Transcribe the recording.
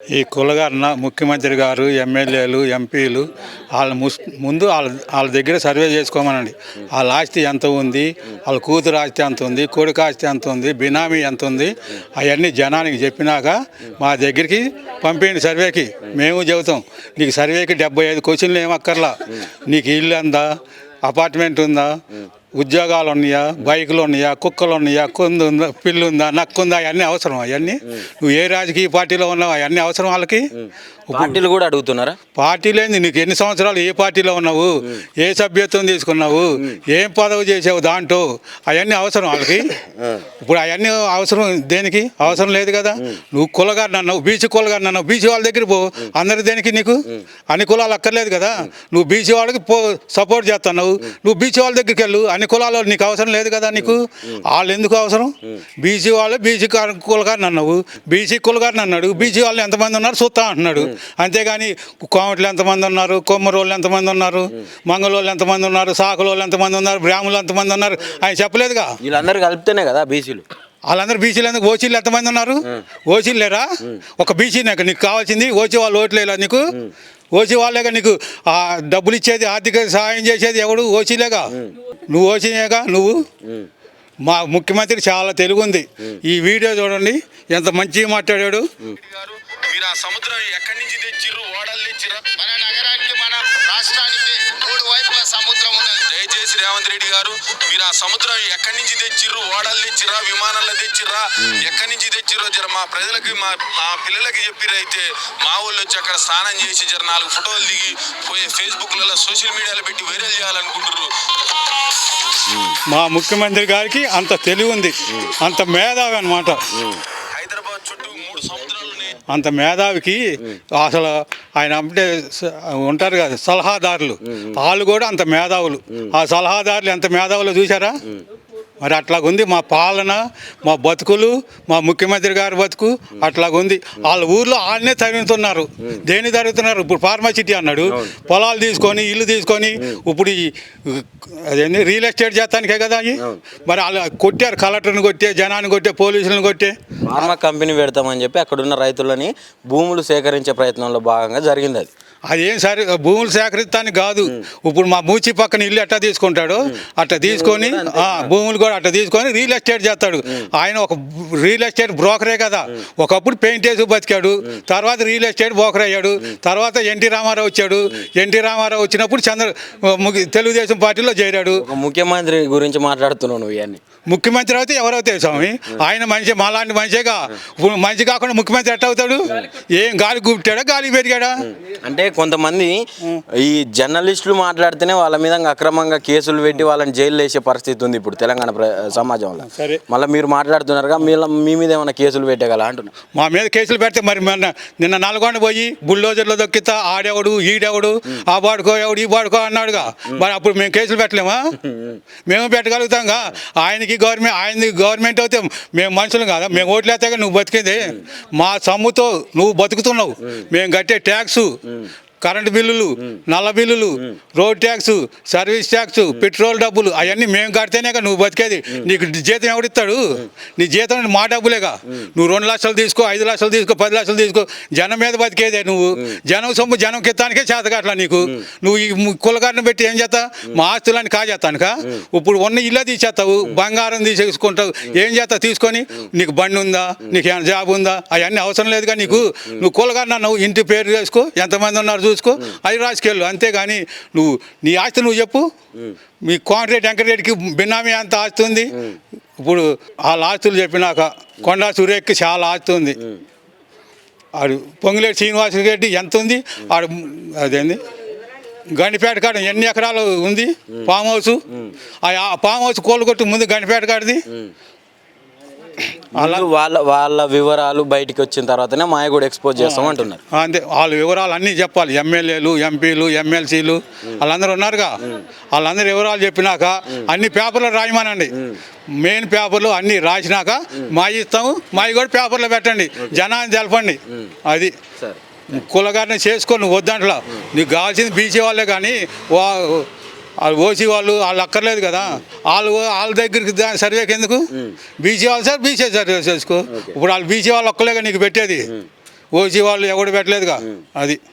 ఈ కులగన్న ముఖ్యమంత్రి గారు ఎమ్మెల్యేలు ఎంపీలు వాళ్ళ ముందు వాళ్ళ వాళ్ళ దగ్గర సర్వే చేసుకోమనండి. వాళ్ళ ఆస్తి ఎంత ఉంది వాళ్ళ కూతురు ఆస్తి ఎంత ఉంది కొడుకు ఆస్తి ఎంత ఉంది బినామీ ఎంత ఉంది అవన్నీ జనానికి చెప్పినాక మా దగ్గరికి పంపించండి సర్వేకి. మేము చెబుతాం నీకు సర్వేకి డెబ్బై ఐదు క్వశ్చన్లు ఏమక్కర్లా. నీకు ఇల్లు ఉందా అపార్ట్మెంట్ ఉందా ఉద్యోగాలు ఉన్నాయా బైకులు ఉన్నాయా కుక్కలు ఉన్నాయా కొందు ఉందా పిల్లు ఉందా నక్కు ఉందా అవన్నీ? అవసరం అవన్నీ నువ్వు ఏ రాజకీయ పార్టీలో ఉన్నావు అవన్నీ అవసరం వాళ్ళకి? పార్టీలు కూడా అడుగుతున్నారా? పార్టీలేంది? నీకు ఎన్ని సంవత్సరాలు ఏ పార్టీలో ఉన్నావు? ఏ సభ్యత్వం తీసుకున్నావు? ఏం పదవి చేసావు దాంట్లో? అవన్నీ అవసరం వాళ్ళకి? ఇప్పుడు అవన్నీ అవసరం దేనికి? అవసరం లేదు కదా. నువ్వు కులగారు అన్నావు బీసీ కులగారు అన్నావు బీసీ వాళ్ళ దగ్గర పో. అందరి దేనికి నీకు? అన్ని కులాలు అక్కర్లేదు కదా. నువ్వు బీసీ వాళ్ళకి పో సపోర్ట్ చేస్తున్నావు. నువ్వు బీసీ వాళ్ళ దగ్గరికి వెళ్ళు. అన్ని కులాలు నీకు అవసరం లేదు కదా నీకు? వాళ్ళు ఎందుకు అవసరం? బీసీ వాళ్ళు బీసీ కులగారిని అన్నావు బీసీ కులగారిని అన్నాడు బీసీ వాళ్ళు ఎంతమంది ఉన్నారు? చూస్తా అంటున్నాడు. అంతేగాని కోమట్లు ఎంతమంది ఉన్నారు? కొమ్మరోళ్ళు ఎంతమంది ఉన్నారు? మంగళోళ్ళు ఎంతమంది ఉన్నారు? సాకులోళ్ళు ఎంతమంది ఉన్నారు? బ్రాహ్మణులు ఎంతమంది ఉన్నారు? ఆయన చెప్పలేదుగా. వీళ్ళందరూ కలిపితేనే కదా బీసీలు. వాళ్ళందరూ బీసీలు ఎందుకు? ఓసీలు ఎంతమంది ఉన్నారు? ఓసీలు లేరా? ఒక బీసీ నాకు నీకు కావాల్సింది ఓసీ వాళ్ళు ఓట్లు వేయాలా నీకు? ఓసీ వాళ్ళేగా నీకు ఆ డబ్బులు ఇచ్చేది ఆర్థిక సహాయం చేసేది ఎవడు? ఓసీలేగా? నువ్వు ఓసీనేగా? నువ్వు? మా ముఖ్యమంత్రి చాలా తెలుగు ఉంది ఈ వీడియో చూడండి ఎంత మంచిగా మాట్లాడాడు. గారు మీరు ఆ సముద్రం ఎక్కడి నుంచి తెచ్చిర్రు? ఓడలు తెచ్చిర్రా? మన నగరానికి మన రాష్ట్రానికి మూడు వైపుల సముద్రం రేవంత్ రెడ్డి గారు మీరు ఆ సముద్రం ఎక్కడి నుంచి తెచ్చిర్రు? ఓడలు తెచ్చిర్రా? విమానాల్లో తెచ్చిర్రా? ఎక్కడి నుంచి తెచ్చిర్రో జర మా ప్రజలకి మా మా పిల్లలకి చెప్పిరైతే మా వాళ్ళు వచ్చి అక్కడ స్నానం చేసి జర నాలుగు ఫోటోలు దిగి పోయి ఫేస్బుక్లలో సోషల్ మీడియాలో పెట్టి వైరల్ చేయాలనుకుంటున్నారు మా ముఖ్యమంత్రి గారికి అంత తెలివి ఉంది. అంత మేధావి అనమాట హైదరాబాద్ చుట్టూ మూడు సముద్రాలు ఉన్నాయి. అంత మేధావికి అసలు ఆయన అంటే ఉంటారు కదా సలహాదారులు. వాళ్ళు కూడా అంత మేధావులు. ఆ సలహాదారులు ఎంత మేధావులు చూసారా మరి అట్లాగుంది మా పాలన మా బతుకులు మా ముఖ్యమంత్రి గారి బతుకు అట్లాగుంది. వాళ్ళ ఊర్లో వాళ్ళనే తరుగుతున్నారు. దేని తరుగుతున్నారు? ఇప్పుడు ఫార్మాసిటీ అన్నాడు. పొలాలు తీసుకొని ఇల్లు తీసుకొని ఇప్పుడు ఈ అదేంటి రియల్ ఎస్టేట్ చేస్తానికే కదా అవి మరి వాళ్ళు కొట్టారు కలెక్టర్ని కొట్టే జనాన్ని కొట్టే పోలీసులను కొట్టే. ఫార్మా కంపెనీ పెడతామని చెప్పి అక్కడ ఉన్న రైతులని భూములు సేకరించే ప్రయత్నంలో భాగంగా జరిగింది అది. అదేం సరే భూములు సేకరిస్తానికి కాదు. ఇప్పుడు మా మూచి పక్కన ఇల్లు ఎట్టా తీసుకుంటాడు? అట్లా తీసుకొని భూములు కూడా అట్లా తీసుకొని రియల్ ఎస్టేట్ చేస్తాడు. ఆయన ఒక రియల్ ఎస్టేట్ బ్రోకరే కదా. ఒకప్పుడు పెయింట్ వేసి బతికాడు. తర్వాత రియల్ ఎస్టేట్ బ్రోకర్ అయ్యాడు. తర్వాత ఎన్టీ రామారావు వచ్చాడు. ఎన్టీ రామారావు వచ్చినప్పుడు చంద్ర తెలుగుదేశం పార్టీలో చేరాడు. ముఖ్యమంత్రి గురించి మాట్లాడుతున్నావు నువ్వు ఇవన్నీ. ముఖ్యమంత్రి అయితే ఎవరైతే స్వామి? ఆయన మనిషి మాలాంటి మనిషేగా. ఇప్పుడు మనిషి కాకుండా ముఖ్యమంత్రి ఎట్ట అవుతాడు? ఏం గాలి గుప్పాడా గాలి పెరిగాడా? అంటే కొంతమంది ఈ జర్నలిస్టులు మాట్లాడితేనే వాళ్ళ మీద అక్రమంగా కేసులు పెట్టి వాళ్ళని జైలు వేసే పరిస్థితి ఉంది ఇప్పుడు తెలంగాణ ప్ర- సమాజంలో. సరే. మళ్ళీ మీరు మాట్లాడుతున్నారుగా మీ మీద ఏమైనా కేసులు పెట్టగల అంటున్నా. మా మీద కేసులు పెడితే మరి మొన్న నిన్న నల్గొండ పోయి బుల్డోజర్లో దొక్కితే ఆడెవడు ఈడెవడు ఆ బాడుకో ఎవడు ఈ బాడుకో అన్నాడుగా. మరి అప్పుడు మేము కేసులు పెట్టలేమా? మేము పెట్టగలుగుతాంగా. ఆయనకి గవర్నమెంట్ ఆయనది గవర్నమెంట్ అయితే మేము మనుషులు కాదా? మేము ఓట్లు వేస్తాగా నువ్వు బతికేది. మా సొమ్ముతో నువ్వు బతుకుతున్నావు. మేము. కట్టే ట్యాక్స్. కరెంటు బిల్లులు నల్ల బిల్లులు road tax service tax petrol డబ్బులు అవన్నీ మేము కడితేనే కదా నువ్వు బతికేది. నీకు జీతం ఎవడిస్తాడు నీ జీతం మా డబ్బులేగా నువ్వు రెండు లక్షలు తీసుకో ఐదు లక్షలు తీసుకో పది లక్షలు తీసుకో. జనం మీద బతికేదే నువ్వు. జనం సొమ్ము జనం కిత్తానికే చేతగట్లా నీకు. నువ్వు ఈ కులగారిని పెట్టి ఏం చేస్తా మా ఆస్తులని కాజేస్తానుక ఇప్పుడు ఉన్న ఇల్లు తీసేస్తావు బంగారం తీసేసుకుంటావు. ఏం చేస్తావు తీసుకొని? నీకు బండి ఉందా? నీకు ఏమైనా జాబ్ ఉందా? అవన్నీ అవసరం లేదుగా నీకు. నువ్వు కులగారిని అన్నావు ఇంటి పేరు చేసుకో ఎంతమంది ఉన్నారు చూసుకో. అది రాసుకెళ్ళు అంతేగాని నువ్వు నీ ఆస్తి నువ్వు చెప్పు. మీ కోమటిరెడ్డి వెంకటరెడ్డికి బిన్నామీ అంత ఆస్తి ఉంది. ఇప్పుడు వాళ్ళ ఆస్తులు చెప్పినాక కొండా సురేఖ్కి చాలా ఆస్తి ఉంది. ఆడు పొంగిలేటి శ్రీనివాస రెడ్డి ఎంత ఉంది? ఆడు అదేంది? గండిపేట కాడ ఎన్ని ఎకరాలు ఉంది? Farm house? ఆ ఫామ్ హౌస్ కోలుగొట్టు ముందు గండిపేట కాడది. వాళ్ళ వాళ్ళ వివరాలు బయటికి వచ్చిన తర్వాతనే మాయ కూడా ఎక్స్పోజ్ చేస్తాం అంటున్నారు. అంతే. వాళ్ళ వివరాలు అన్నీ చెప్పాలి. ఎమ్మెల్యేలు ఎంపీలు ఎమ్మెల్సీలు వాళ్ళందరూ ఉన్నారుగా. వాళ్ళందరూ వివరాలు చెప్పినాక అన్ని పేపర్లు రాయమనండి. మెయిన్ పేపర్లు అన్నీ రాసినాక మా ఇస్తాము మావి కూడా పేపర్లో పెట్టండి. జనాన్ని తెలపండి. అది. కులగారిని చేసుకొని వద్దంట్లా నీకు కావాల్సింది బీసీ వాళ్ళే కానీ వాళ్ళు ఓసీ వాళ్ళు వాళ్ళు అక్కర్లేదు కదా. వాళ్ళు వాళ్ళ దగ్గరికి సర్వేకి ఎందుకు? బీసీ వాళ్ళు సార్ బీసీ సర్వే చేసుకో. ఇప్పుడు వాళ్ళు బీసీ వాళ్ళు ఒక్కలేగా నీకు పెట్టేది. ఓసీ వాళ్ళు ఎవడు పెట్టలేదుగా. అది.